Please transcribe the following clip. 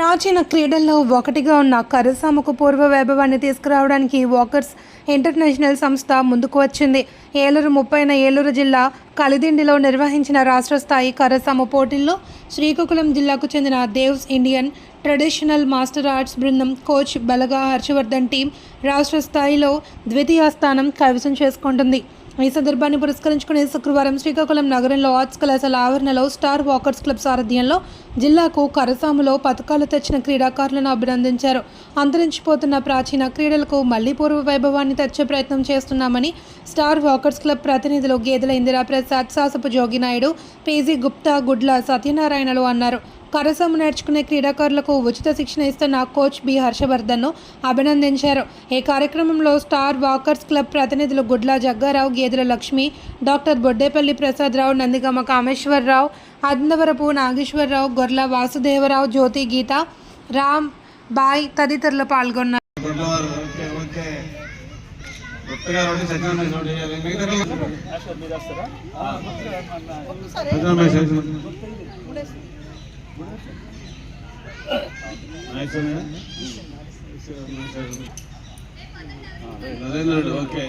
ప్రాచీన క్రీడల్లో ఒకటిగా ఉన్న కరసాముకు పూర్వ వైభవాన్ని తీసుకురావడానికి వాకర్స్ ఇంటర్నేషనల్ సంస్థ ముందుకు వచ్చింది. ఏలూరు ముప్పైన ఏలూరు జిల్లా కలిదిండిలో నిర్వహించిన రాష్ట్ర స్థాయి కరసాము పోటీల్లో శ్రీకాకుళం జిల్లాకు చెందిన Devs Indian traditional master arts బృందం కోచ్ బలగా హర్షవర్ధన్ టీం రాష్ట్ర స్థాయిలో ద్వితీయ స్థానం కైవసం చేసుకుంటుంది. ఈ సందర్భాన్ని పురస్కరించుకుని శుక్రవారం శ్రీకాకుళం నగరంలో ఆర్ట్స్ కళాశాల ఆవరణలో స్టార్ వాకర్స్ క్లబ్ సారథ్యంలో జిల్లాకు కరసాములో పథకాలు తెచ్చిన క్రీడాకారులను అభినందించారు. అంతరించిపోతున్న ప్రాచీన క్రీడలకు మళ్ళీ పూర్వ వైభవాన్ని తెచ్చే ప్రయత్నం చేస్తున్నామని స్టార్ వాకర్స్ క్లబ్ ప్రతినిధులు గేదెల ఇందిరా ప్రసాద్ సాసపు జోగినాయుడు పీజీ గుప్తా గుడ్ల సత్యనారాయణలు అన్నారు. కరసము నేర్చుకునే క్రీడాకారులకు ఉచిత శిక్షణ ఇస్తున్న కోచ్ బి హర్షవర్ధన్ను అభినందించారు. ఈ కార్యక్రమంలో స్టార్ వాకర్స్ క్లబ్ ప్రతినిధులు గుడ్ల జగ్గారావు గేదెల లక్ష్మి డాక్టర్ బొడ్డేపల్లి ప్రసాదరావు నందిగమ కామేశ్వరరావు అందవరపు నాగేశ్వరరావు గొర్ల వాసుదేవరావు జ్యోతి గీత రామ్ బాయ్ తదితరులు పాల్గొన్నారు. గుడ్లవారు నైస్ ఉన్నాయా? ఆ, నరేంద్ర రెడ్డి ఓకే.